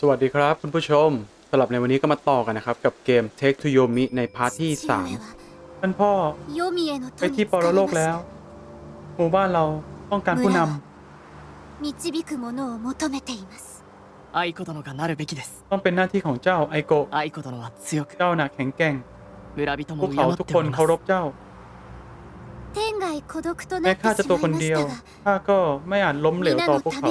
สวัสดีครับคุณผู้ชมสำหรับในวันนี้ก็มาต่อกันนะครับ กับเกม Take to Yomi ในพาร์ทที่ 父上は 3 ท่านพ่อ 黄泉への ไป 富に ที่ป 疲 ร れ โล ま ก し แล้ว た หมู่บ้านเราต้องการผู้นำ 導く者を求めています愛子殿がなるべきです ต้องเป็นหน้าที่ของเจ้าไอโกะ 愛子殿は強く เจ้าหนักแข็งแกร่ง 村人 พว も ก 敬 เขา っ ทุก て ค お น りま เคาร す พเจ้า 天外孤独とな แม้ って ข้าจะ し ตัว ま ค い น ま เดี し ยว たが ข้าก็ไม่อาจล้มเหลว 皆 ต่อ の พวก た เขา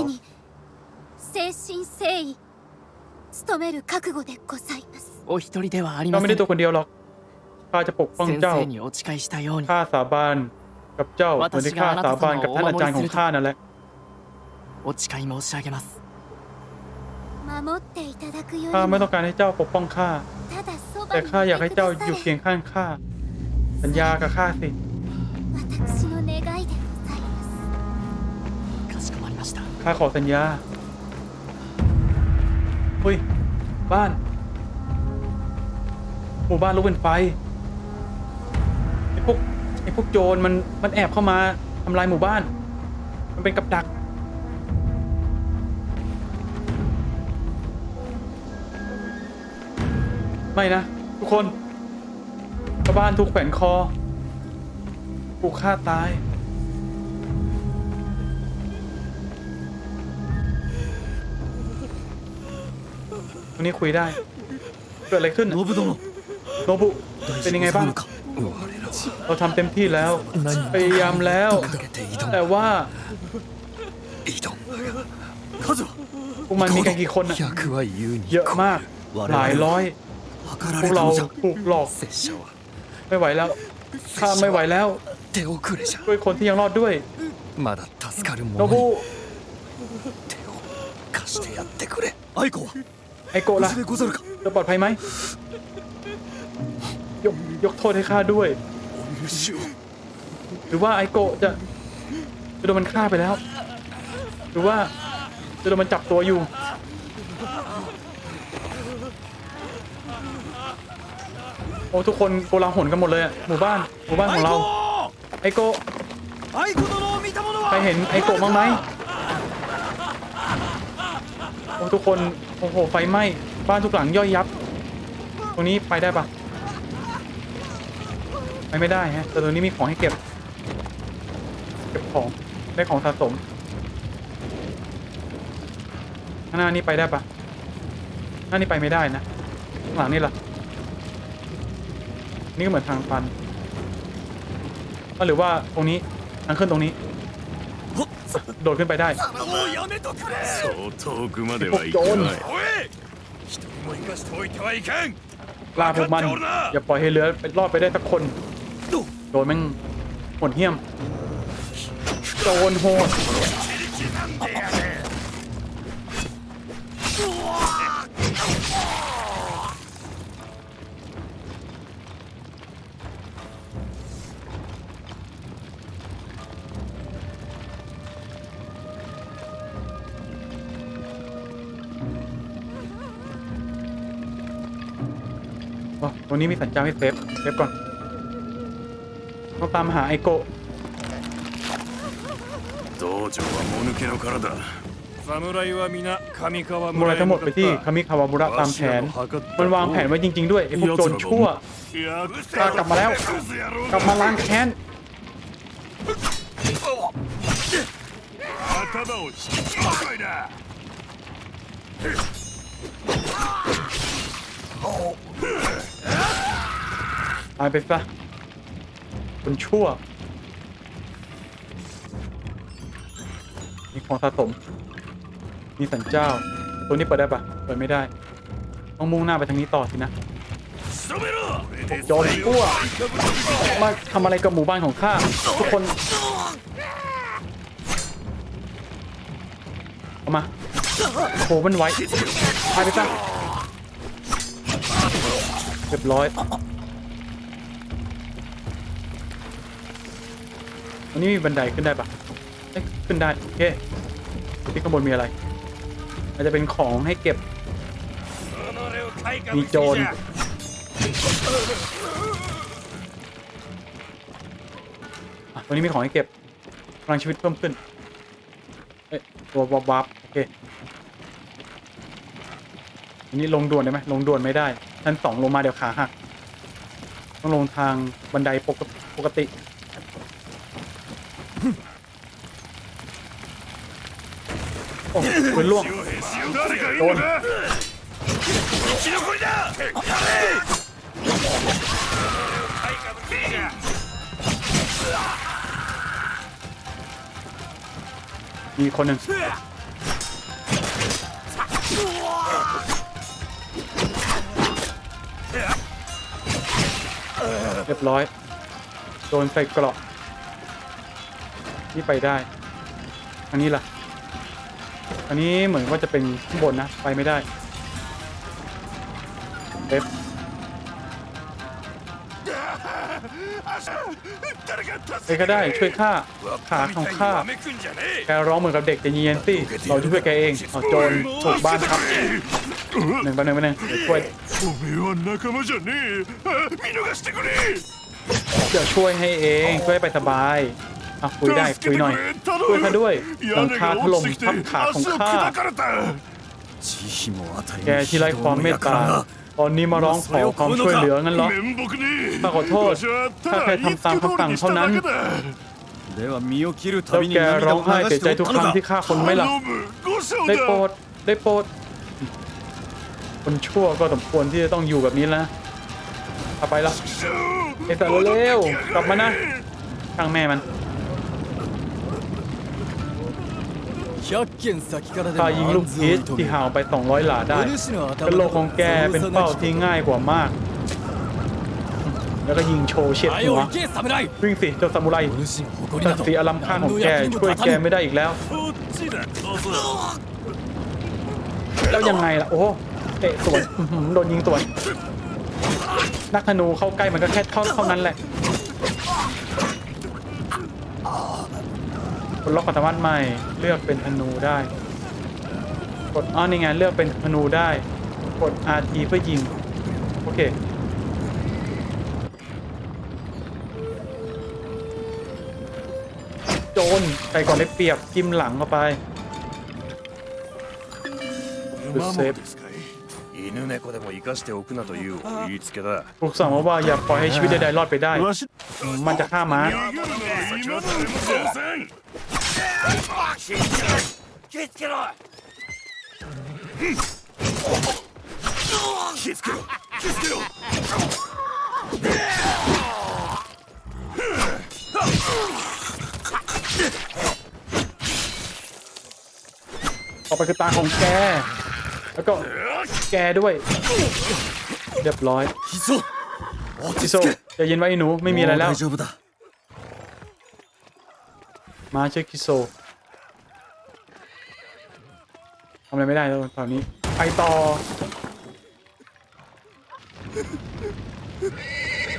めに誠心誠意努める覚悟でございますお一人ではあり เจ้า ま ไม่ せ ได้ ん ตัวคนเดียวหรอกข้าจะปกป้อง 先 เจ้า 生にお誓いしたように ข้าสาบานกับเจ้าเหมือนที่ข้าสาบานกับท่านอาจารย์ของข้านั่นแหละ お誓い申し上げます守っていただくより ข้าไม่ も ต้องการให้เจ้าปกป้องข้า ただそば แต่ に ข้าอยาก い ให้ てく เจ้า だ อยู่ さ เคีย れ งข้างข้า สัญญากับข้าสิ 私の願いでございますかしこまりました ข้าขอสัญญาเ ฮ้ย บ้าน หมู่บ้านลุกเป็นไฟไอ้พวกไอ้พวกโจรมันมันแอบเข้ามาทำลายหมู่บ้าน มันเป็นกับดัก ไม่นะ ทุกคนชาวบ้านถูกแขวนคอถูกฆ่าตาย ตรงนี้คุยได้ เกิดอะไรขึ้นโนบุโดโนบุเป็นยังไงบ้าง เราทำเต็มที่แล้ว พยายามแล้ว แต่ว่าพวกมันมีกันกี่คนอะเยอะมาก หลายร้อย พวกเราถูกหลอก ไม่ไหวแล้วข้าไม่ไหวแล้ว ด้วยคนที่ยังรอดด้วยโนบุ ไอโกะล่ะเราปลอดภัยไหมยกยกโทษให้ข้าด้วย หรือว่าไอโกะจะจะโดนมันฆ่าไปแล้ว หรือว่าจะโดนมันจับตัวอยู่ โอ้ทุกคนโกลาหลกันหมดเลยหมู่บ้านหมู่บ้านของเรา ไอโกะใครเห็นไอโกะบ้างไหม โอ้ทุกคน โอ้โห ไฟไหม้ บ้านทุกหลังย่อยยับ ตรงนี้ไปได้ปะไปไม่ได้ฮะ แต่ตรงนี้มีของให้เก็บ เก็บของ ได้ของสะสม ข้างหน้านี้ไปได้ปะหน้านี้ไปไม่ได้นะ ข้างหลังนี่ล่ะ นี่ก็เหมือนทางตันอะหรือว่าตรงนี้ทางขึ้นตรงนี้ โดดขึ้นไปได้ もうやめとくれそう遠くまではいかないおい一人も生かしておいてはいけん ลาพวกมัน อย่าปล่อยให้เรือไปรอดไปได้สักคน โดนแม่งโหดเหี้ยมโจรโหด อ๋อตรงนี้มีสัญญาณให้เซฟ เซฟก่อน ต้องตามหาไอโกะ 道場はもぬけの殻だ侍は皆上川 มูรา 村へ ทั้งหม 向 ด か ไป っ ที่ た คามิคาวามุระตามแผน มันวางแผนไว้จริง ๆ ด้วยไอพวกโจรชั่ว やっ กล้ากลับมาแล้ว กลับมาล้างแค้น 頭を引きちまいだ ตาไปซะคนชั่ว มีของสะสม มีสันเจ้า ตัวนี้เปิดได้ปะเปิดไม่ได้ ต้องมุ่งหน้าไปทางนี้ต่อสินะจอมกั้วมาทำอะไรกับหมู่บ้านของข้าทุกคนเอามาโผมันไว้ตายไปซะเรียบร้อย อันนี้มีบันไดขึ้นได้ปะเอ้ยขึ้นได้โอเคที่ข้างบนมีอะไรอาจจะเป็นของให้เก็บ มีโจรอะตัวนี้มีของให้เก็บพลังชีวิตเพิ่มขึ้นเอ้ตัววับวับโอเคอันนี้ลงด่วนได้ไหมลงด่วนไม่ได้ชั้นสองลงมาเดี๋ยวขาหักต้องลงทางบันไดปกปกติ โอ้ปืนล่วงโดนมีคนหนึ่งเรียบร้อย โดนไฟกรอก ที่ไปได้ อันนี้ล่ะ อันนี้เหมือนว่าจะเป็นข้างบนนะ ไปไม่ได้เอฟใอ้ก็ได้ช่วยข้าขาของข้าแกร้องเหมือนกับเด็กจะเย็นสิเราช่วยแกเองเอาโจรถูกบ้านครับหนึ่งไปหนึ่งไปหนึ่งช่วยจะช่วยให้เองช่วยไปสบาย อะคุยได้คุยหน่อยช่วยข้าด้วยหลังคาถล่มทับขาของข้าแกที่ไร้ความเมตตาตอนนี้มาร้องขอความช่วยเหลืองั้นเหรอข้าขอโทษถ้าแค่ทำตามคำสั่งเท่านั้นแล้วแกร้องไห้เสียใจทุกครั้งที่ฆ่าคนไม่หลับได้โปรดได้โปรดคนชั่วก็สมควรที่จะต้องอยู่แบบนี้นะเอาไปละไอ้สารเร็วกลับมานะข้างแม่มัน ถ้ายิงลูกฮิตที่ห่างไป 200 หลาได้กระโหลกของแกเป็นเป้าที่ง่ายกว่ามาก แล้วก็ยิงโชว์เฉียดหัววิ่งสิเจ้าซามูไรศักดิ์ศรีอลัมค่าของแกช่วยแกไม่ได้อีกแล้ว แล้วยังไงล่ะ โอ้เตะสวนโดนยิงสวนนักธนูเข้าใกล้มันก็แค่ท่าเท่านั้นแหละ กดล็อกความสามารถใหม่ เลือกเป็นธนูได้ กดอ๋อนี่ไงเลือกเป็นธนูได้ กด RT เพื่อยิง โอเค โจนไปก่อนได้เปรียบจิ้มหลังเข้าไป 馬もですかい犬猫でも生かしておくなという言いつけだ ถูกสั่งมาว่าอย่าปล่อยให้ชีวิตใดๆรอดไปได้ わし มันจะฆ่าม้า ต่อไปคือตาของแก แล้วก็แกด้วย เรียบร้อย 膝落 จิ ち โซ 着け อย่าเย็นไว้ไอ้หนู ไม่มีอะไรแล้ว もう大丈夫だ มาเชื่อคิโซทำอะไรไม่ได้แล้วตอนนี้ ไปต่อ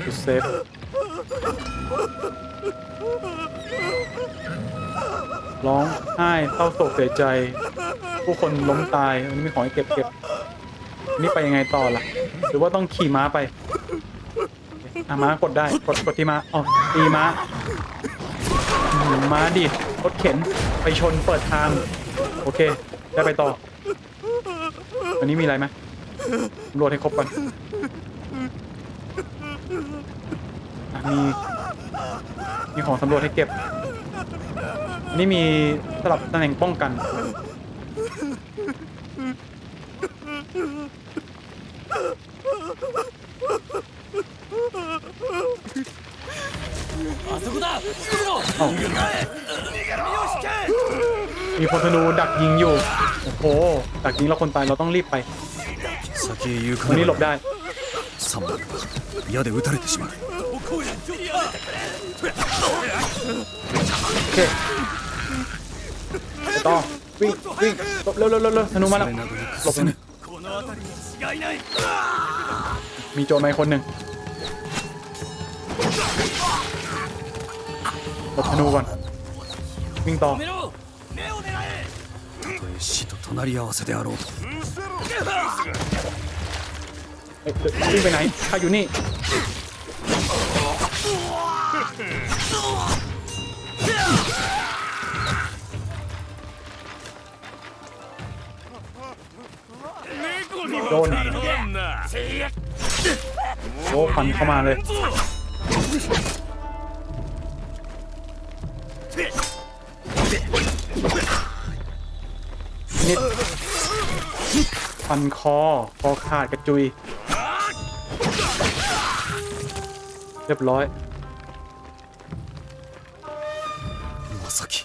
จุเซฟร้องไห้เศร้าโศกเสียใจ ผู้คนล้มตายอันนี้มีของให้เก็บเก็บนนี่ไปยังไงต่อล่ะ หรือว่าต้องขี่ม้าไปอะม้ากดได้ กดกดที่ม้าอ๋อตีม้า มมาดิรถเข็นไปชนเปิดทางโอเค ได้ไปต่อวันนี้มีอะไรไหมตำรวจให้ครบก่อนอะมีมีของสำรวจให้เก็บ อันนี้มีสลับตำแหน่งป้องกัน あそこだ進めろ เอ้ามีพลธนูดักยิงอยู่ โอ้โห ดักยิงแล้วคนตายเราต้องรีบไป 先へ行く วันนี้หลบ な ได้ サンバ矢で撃たれてしまう โอเคไปต่อวิ่งวิ่งหลบเร็วเร็วเร็วเร็วธนูมาแล้ว それなどなく หลบ せぬ この辺りに違いない มีโจรมาอีกคนหนึ่ง ลบธนูก่อน วิ่งต่อ 目を狙えたとえ死と隣り合わせであろうと เอ้ยเดี๋ยววิ่งไปไหนข้าอยู่นี่ 猫 โดน โอ้ฟันเข้ามาเลย ฟันคอคอขาดกระจุย เรียบร้อยมาสกิ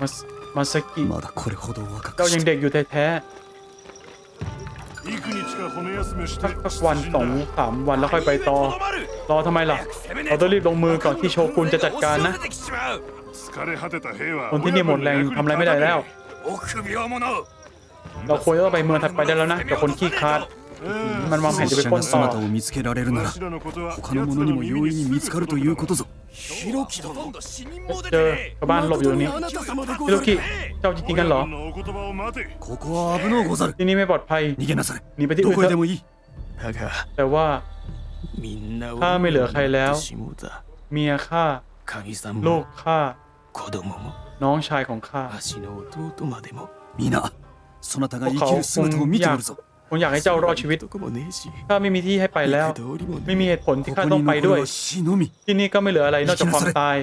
มามาสกิเรายังเด็กอยู่แท้ๆสักสักวันสองสามวันแล้วค่อยไปต่อ รอทำไมล่ะ เราต้องรีบลงมือก่อนที่โชกุนจะจัดการนะคนที่นี่หมดแรงทำอะไรไม่ได้แล้ว เราควรจะต้องไปเมืองถัดไปได้แล้วนะกับคนขี้คลาด มันวางแผนจะไป 拙 ปล้ 者 น が ต่อ 姿を見つけられるならわしらのことは他の者にも容易に見つかるということぞヒロキ殿 เจอชาวบ้านหลบอยู่ตรงนี้ฮิโรกิเจ้าจริงๆกันเหรอ のお言葉を待てここは危のうござる ที่นี่ไม่ปลอดภัย 逃げなされ หนีไปที่ ど อื่น こ เถ へで อะ もいいだが แต่ว่า みんな ข้าไม่เหลือใครแล้ว しもうた เมียข้า 神さん ลู も กข้า 子供も น้องชายของข้า わしの弟までも皆 そなたが生きる姿を見ておるぞ ผมอยากให้เจ้ารอดชีวิต とこもねえし ถ้าไม่มีที่ให้ไปแล้ว 行く道理も ไม่ ね มีเหตุผลที่ こ ข้า こ ต้อง に ไป 残る ด้วย は死のみ ที่นี่ก็ไม่เหลืออะไรนอกจากความตาย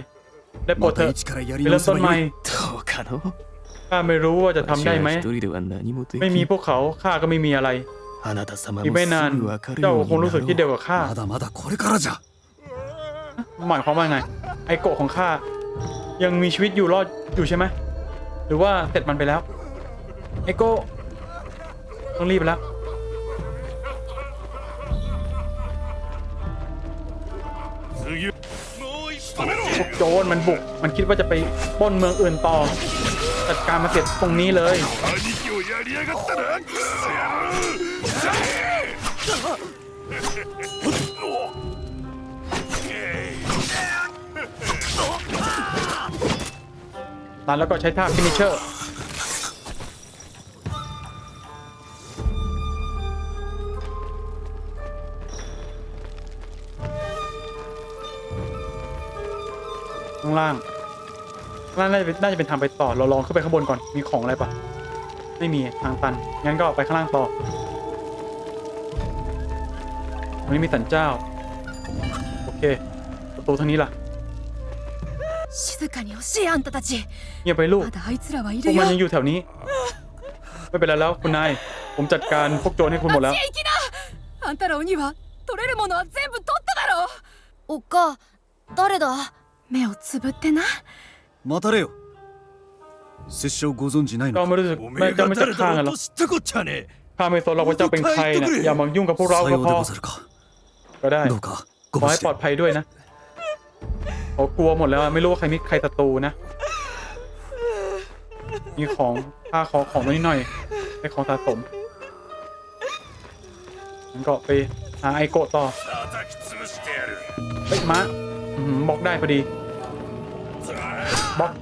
ได้โปรด ま เถ た อะ 一からや ไป り直 เริ่ม せ ต้น ば ใหม่ よいどうかの ข้าไม่รู้ว่าจะทำ わし ได้ไหม は一人では何もでき ไม่มีพวกเขาข้าก็ไม่มีอะไร あなた様 อีก も ไม่นาน すぐわかる เจ้า よう คง に รู้สึก な ที่เดียว ろう กับข้า まだまだこれからじゃ หมายความว่าไง ไอโกะของข้ายังมีชีวิตอยู่รอดอยู่ใช่ไหมหรือว่าเสร็จมันไปแล้ว เอโก้ต้องรีบแล้วพวกโจรมันบุก มันคิดว่าจะไปป้นเมืองอื่นต่อ จัดการมาเสร็จตรงนี้เลย ตันแล้วก็ใช้ท่าฟินิเชอร์างล่าง ข้างล่างน่าจะเป็นน่าจะเป็นทางไปต่อ เราลองขึ้นไปข้างบนก่อน มีของอะไรปะไม่มีทางตัน งั้นก็ไปข้างล่างต่อตรงนี้มีสันเจ้า โอเค ประตูทางนี้ล่ะ 静かに欲しいあんたたち เงียบไปลูก まだあいつらはい พว る ก よ มันยังอยู่แถวนี้ ไม่เป็นไรแล้วคุณนาย ผมจัดการพวกโจรให้คุณหมดแล้ว 行きなあんたら鬼は取れるものは全部取っただろおっか誰だ 目をつぶってな待たれよ拙者をご存知ないの เรา か ไม่รู้สึก お ไม่ めえ เจ้า が ไม่จัก 誰 ข้าง だ กันหร ろ อ うと知ったこっちゃねえ ข้าไม่สนเราว่าเจ้าเป็นใครนะอย่ามายุ่งกับพวกเรา さ ก็ よう พ で อ ござるか ก็ได้ どうか ข ご อ 無 ให้ 事 ปลอ で ดภัยด้วยนะเขากลัวหมดแล้วอะไม่รู้ว่าใครมีใครศัตรูนะ มีของค่าขอของมานิดหน่อยเป็นของสะสมงั้นก็ไปหาไอโกะต่อ 叩き潰してやる เฮ้ยม้าอื้อหือบล็อกได้พอดี บล็อก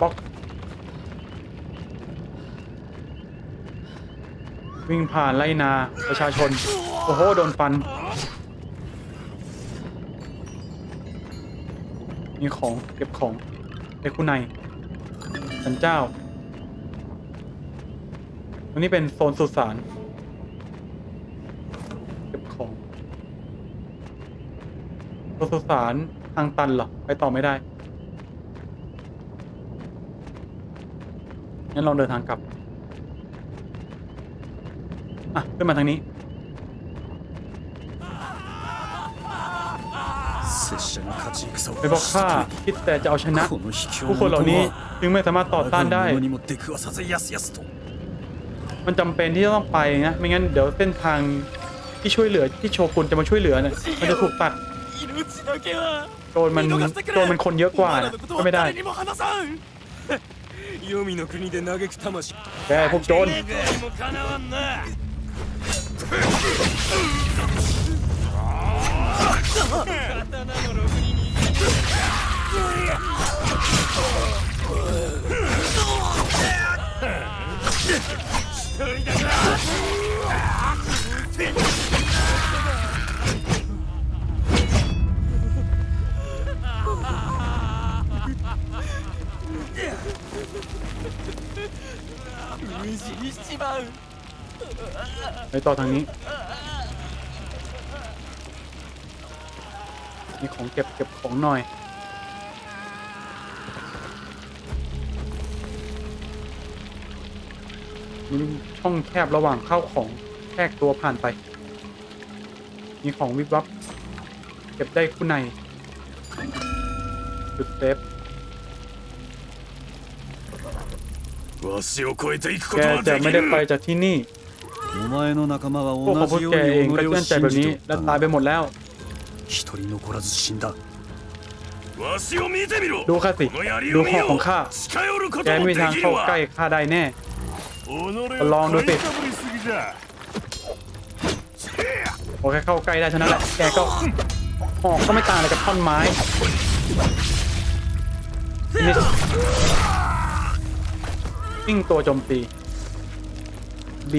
บล็อกวิ่งผ่านไล่นาประชาชน โอ้โห โดนฟัน มีของเก็บของในคู่ในสันเจ้าตรงนี้เป็นโซนสุสานเก็บของ รถสุสานทางตันเหรอ ไปต่อไม่ได้ งั้นลองเดินทางกลับ อะ ขึ้นมาทางนี้ ไปบอกข้าคิดแต่จะเอาชนะ ผู้คนเหล่านี้จึงไม่สามารถต่อต้านได้ มันจำเป็นที่จะต้องไปนะ ไม่งั้นเดี๋ยวเส้นทางที่ช่วยเหลือที่โชกุนจะมาช่วยเหลือเนี่ยมันจะถูกตัด 命だけは โจรมัน 見逃してくれ โจรมันคนเยอะกว่า お前 นะ らのこと ก็ は ไม่ได้ 誰にも話さん黄泉の国で嘆く魂 แกพวกโจร 願いも叶わんな เ ต่อทางนี้ มีของเก็บเก็บของหน่อย มีช่องแคบระหว่างเข้าของแทกตัวผ่านไป มีของวิบวับ เก็บได้คู่ในจุดเซฟแกจะไม่ได้ไปจากที่นี่ お前の仲間は พวกของ 同 พวก じよう แก に เองก็ 己を เชื่อใจ 信 แบบ じ นี้ ておっ และ た ตายไปหมดแล้ว 一人残らず死んだわしを見てみろ ดูข้าสิ この槍 ดู を ห 見 อก よ ของข้า 近寄るこ แก と ไม่ も มี で ทาง きる เข้าใกล้ わ ข้าได้แน่ 己を ลองดูสิ 買いかぶりすぎじゃ โอเคเข้าใกล้ได้เท่านั้นแหละ แกก็หอกก็ไม่ต่างอะไรกับท่อนไม้นี่วิ่งตัวโจมตี B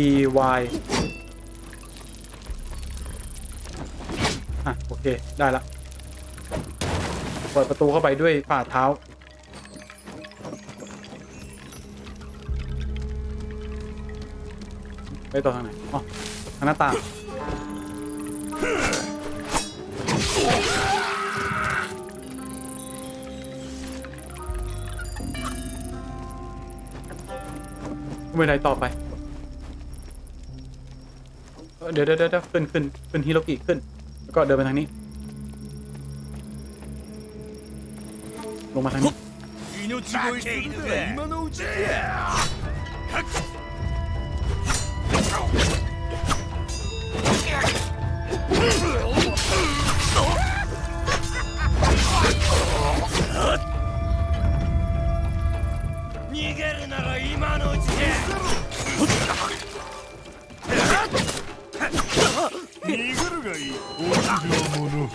Y อะ โอเค ได้ละ เปิดประตูเข้าไปด้วยฝ่าเท้า ไปต่อทางไหน อ๋อ ทางหน้าต่างไม่ได้ต่อไป เอ่อเดี๋ยวเดี๋ยวเดี๋ยวขึ้นขึ้นขึ้นฮิโรกิขึ้น แล้วก็เดินไปทางนี้ ลงมาทางนี้ る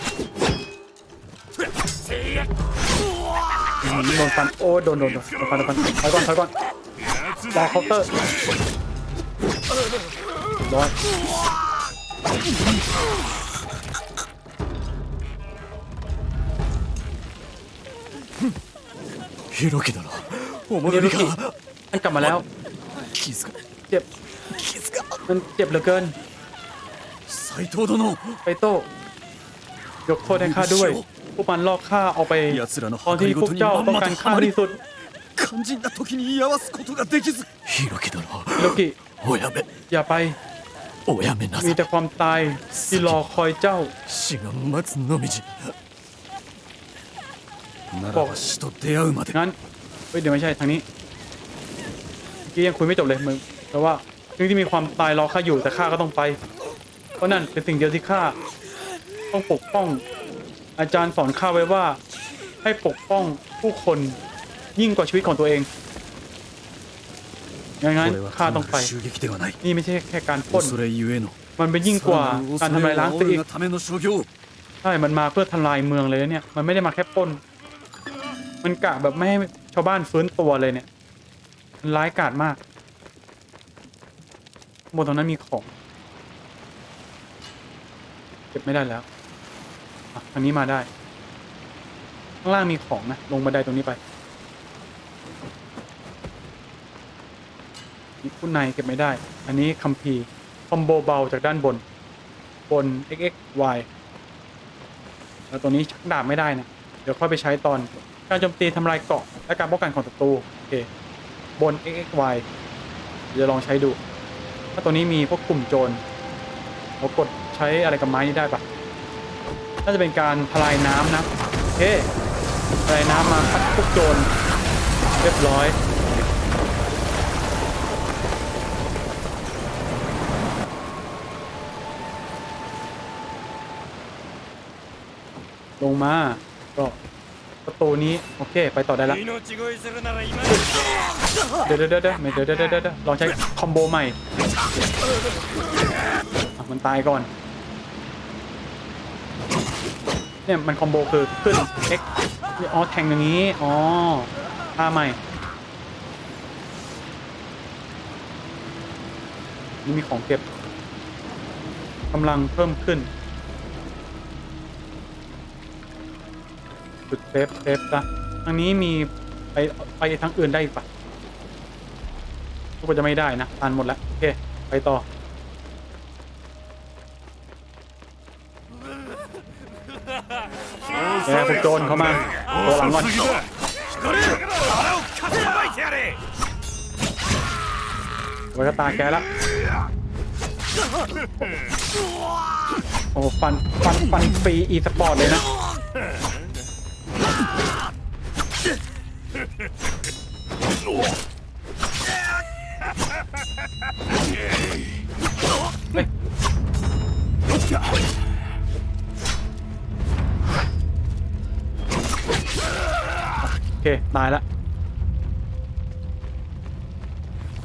もの โดนฟัน โอ้ยโดนโดนโดนโดนฟันโดนฟันถอยก่อนถอยก่อน 奴 รอ だ เคาน์เตอร์ร้อย ヒロキだなお ฮิ 戻 โร り กิ か มันกลับมาแล้ว 気づか เจ็บ 気づか มันเจ็บเหลือเกิน 斎藤殿 ไปโต้ ยกโทษให้ข้าด้วย พวกมันลอกข้าเอาไป 奴らの ตอน 計 ที่ り พว ご ก とに เจ้า まん ต้อง ま การ と ฆ่า はまり ที่สุด 肝心な時に居合わすことができずヒロキ殿 ฮิโรกิ おやめ อย่าไป おやめなさ มี い แต่ความตายที่รอคอยเจ้า 死が待つのみじならば死と出会うまで งั้น เฮ้ยเดี๋ยวไม่ใช่ทางนี้เมื่อกี้ยังคุยไม่จบเลยมึงแต่ว่าถึงที่มีความตายรอข้าอยู่แต่ข้าก็ต้องไป เพราะนั่นเป็นสิ่งเดียวที่ข้า ต้องปกป้อง อาจารย์สอนข้าไว้ว่า ให้ปกป้องผู้คนยิ่งกว่าชีวิตของตัวเองอย่างนั้นข้าต้องไปนี่ไม่ใช่แค่การพ่นมันเป็นยิ่งกว่าการทำลายล้างตัวเองใช่มันมาเพื่อทำลายเมืองเลยเนี่ย มันไม่ได้มาแค่พ่นมันกะแบบไม่ให้ชาวบ้านฟื้นตัวเลยเนี่ยมันร้ายกาจมากบนตรงนั้นมีของ เก็บไม่ได้แล้ว อะทางนี้มาได้ ข้างล่างมีของนะ ลงบันไดตรงนี้ไปมีผู้ในเก็บไม่ได้ อันนี้คัมภีร์คอมโบเบาจากด้านบน บน xxy แล้วตัวนี้ชักดาบไม่ได้นะ เดี๋ยวค่อยไปใช้ตอนการโจมตีทำลายเกาะและการป้องกันของศัตรูโอเค บน xxy เดี๋ยวลองใช้ดู ถ้าตัวนี้มีพวกกลุ่มโจรเรากดใช้อะไรกับไม้นี้ได้ปะ น่าจะเป็นการทลายน้ำนะเฮ้ทลายน้ำมาคัดพวกโจรเรียบร้อยลงมาก็ประตูนี้ โอเค ไปต่อได้ละ เดี๋ยวเดี๋ยวเดี๋ยวเดี๋ยวเดี๋ยวลองใช้คอมโบใหม่ มันตายก่อน เนี่ยมันคอมโบคือขึ้น X อ๋อแทงอย่างนี้อ๋อท่าใหม่นี่มีของเก็บกำลังเพิ่มขึ้นจุดเซฟเซฟซะทางนี้มีไปไปทางอื่นได้อีกปะก็จะไม่ได้นะตันหมดแล้วโอเค ไปต่อ แโจนเข้ามาตัวหลังก่อนวัชตาแกและโอ้ฟันฟันฟันฟรีอีสปอร์ตเลยนะ ตายแล้ว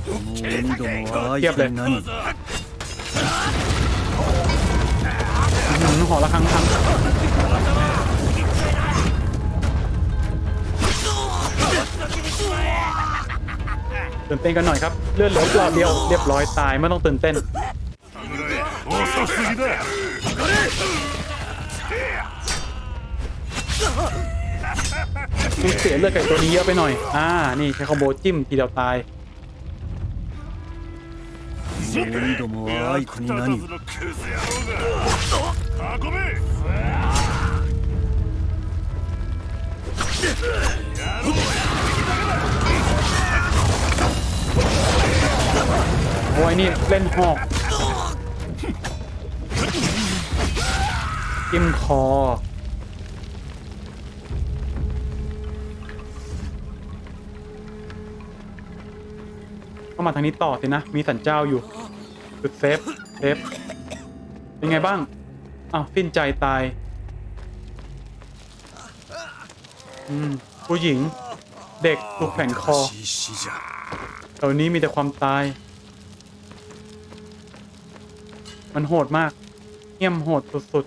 この鬼どもはやっぱり相手に何 หืมหอระฆังทังตื่นเต้นกันหน่อยครับ เลือดเหลือเปล่าเดียว เรียบร้อยตายไม่ต้องตื่นเต้น 遅すぎだ มึงเสียเลือดกับไอ้ตัวนี้เยอะไปหน่อย อ่า นี่ใช้คอมโบจิ้มทีเดียวตาย この鬼どもは相手に何のクズ野郎が運べ โอ้ยนี่เล่นหอก จิ้มคอ มาทางนี้ต่อสินะ มีสันเจ้าอยู่จุดเซฟเซฟเป็นไงบ้างอ้าวสิ้นใจตาย อืม ผู้หญิง เด็กถูกแข่นคอเหล่นี้มีแต่ความตาย มันโหดมากเยี่ยมโหดสุด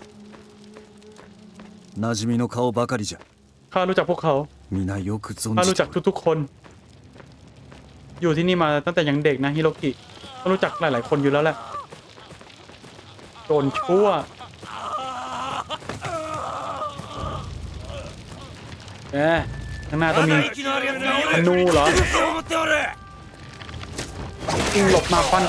ๆข้ารู้จักพวกเขาข้ารู้จักทุกๆคน อยู่ที่นี่มาตั้งแต่ยังเด็กนะฮิโรกิก็รู้จักหลาย ๆ คนอยู่แล้วแหละโจรชั่วแหมข้างหน้าต้องมีธนูเหรอยิงหลบมาฟัน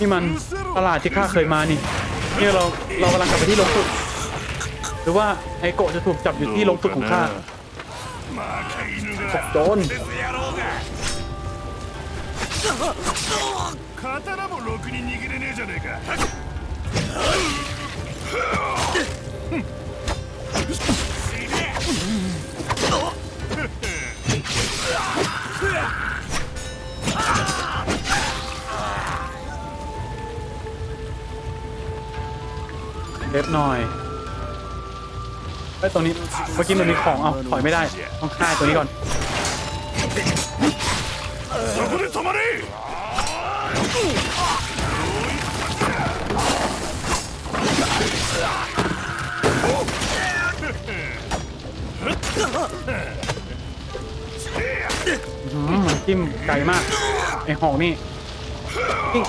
นี่มันตลาดที่ข้าเคยมานี่นี่เราเรากำลังกลับไปที่ลงสุด หรือว่าไอโกะจะถูกจับอยู่ที่ลงสุดของข้าขบโจนเเล็บหน่อยไอ้ยตรงนี้เมื่อกี้มันมีของเอาถอยไม่ได้ต้องฆ่าตัวนี้ก่อน そこで止まれ อืมมันจิ้มไกลมากไอหอกนี่จิ้ง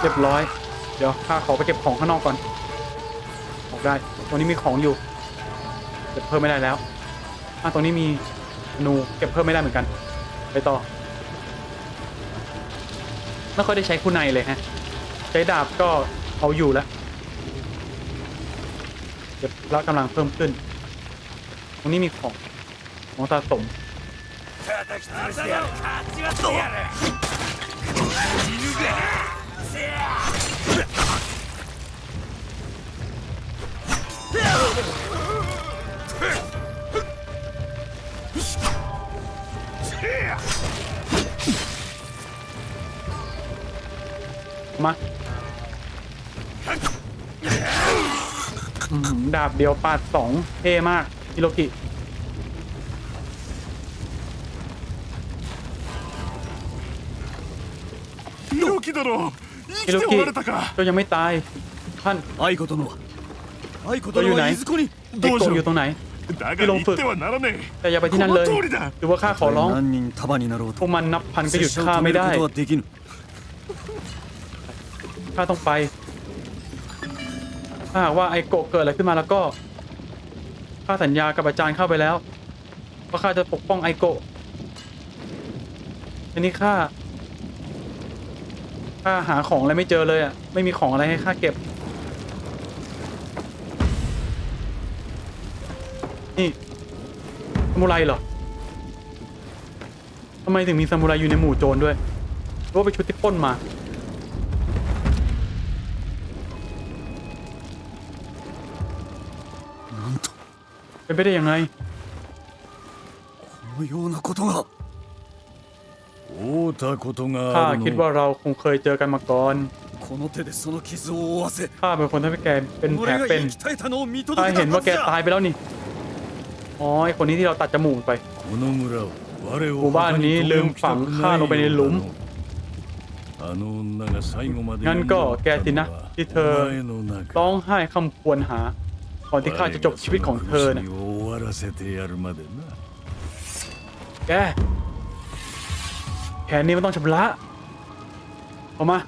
เรียบร้อย เดี๋ยวข้าขอไปเก็บของข้างนอกก่อนออกได้ตรงนี้มีของอยู่เก็บเพิ่มไม่ได้แล้วอะตรงนี้มีธนูเก็บเพิ่มไม่ได้เหมือนกัน ไปต่อไม่ค่อยได้ใช้คู่ในเลยฮะ ใช้ดาบก็เอาอยู่แล้วเก็บแล้วกำลังเพิ่มขึ้น ตรงนี้มีของของสะสม มาอื้อหือดาบเดียวปาดสองเท่มากฮิโรกิ ヒロキ殿生きてฮิโรกิ おられたか เจ้ายังไม่ตาย ท่าน 愛子殿 ตัวอยู่ไหนเด็กโอยู่ตรงไหนที่ลงฝึกแต่อย่าไปที่นั่นเลยหรือว่าข้าขอร้องพวกมันนับพันก็หยุดข้าไม่ได้ข้าต้องไป ถ้าหากว่าไอโกเกิดอะไรขึ้นมาแล้วก็ข้าสัญญากับอาจารย์เข้าไปแล้วว่าข้าจะปกป้องไอโกอันนี้ข้าข้าหาของอะไรไม่เจอเลยอะไม่มีของอะไรให้ข้าเก็บ นี่ซามูไรเหรอ ทำไมถึงมีซามูไรอยู่ในหมู่โจรด้วยหรือว่าไปนชุดที่ปล้นมา なんと เป็นไปได้ยังไง このようなことが会うたことが ข้า ある คิด の ว่าเราคงเคยเจอกันมาก่อน この手でその傷を負わせ ข้าเป็นคนทำให้แกเป็นแผล 俺が เป็น 生き絶えたのを見届 ข้า け เห็ た น は ว่า ず แก じ ตาย ゃ ไปแล้วนี่ อ๋อไอคนนี้ที่เราตัดจมูกไป この村を我 หมู่บ้านนี้ลืมฝังข้าลงไปในหลุม あの女が最後まで งั้นก็แกสินะ ที่เธอ 前の中 ร้องไห้คำควรหา ก่อนที่ข้าจะจบชีวิตของเธอนะ 我がその不死を終わらせてやるまでな แกแผนนี้มันต้องชำระเอามา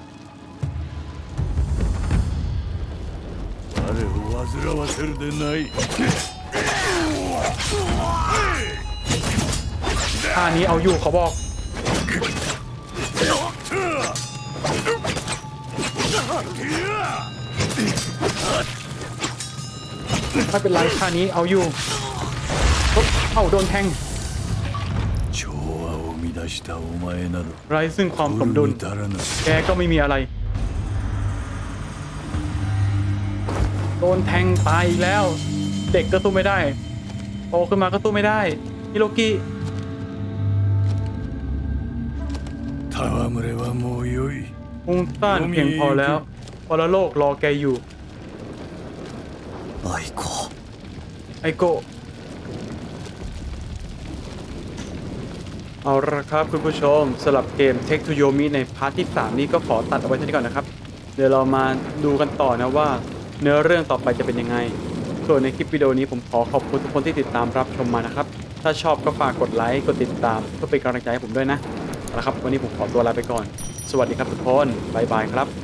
彼を煩わせるでない ท่านี้เอาอยู่เขาบอก ไม่เป็นไรท่านี้เอาอยู่เอ้าโดนแทงไรซึ่งความสมดุล แกก็ไม่มีอะไร โดนแทงตายแล้ว เด็กก็สู้ไม่ได้ โตขึ้นมาก็สู้ไม่ได้ฮิโรกิ 戯れはもうよい พุงต้านเพียงพอแล้วพอละโลกรอแกอยู่ 愛子 ไอโกะเอาละครับคุณผู้ชมสำหรับเกม Take to Yomi ในพาร์ทที่ 3 นี้ก็ขอตัดเอาไว้เท่านี้ก่อนนะครับ เดี๋ยวเรามาดูกันต่อนะว่า เนื้อเรื่องต่อไปจะเป็นยังไง ส่วนในคลิปวิดีโอนี้ผมขอขอบคุณทุกคนที่ติดตามรับชมมานะครับ ถ้าชอบก็ฝากกดไลค์ กดติดตามเพื่อเป็นกำลังใจให้ผมด้วยนะนะครับ วันนี้ผมขอตัวลาไปก่อน สวัสดีครับทุกคน บ๊ายบายครับ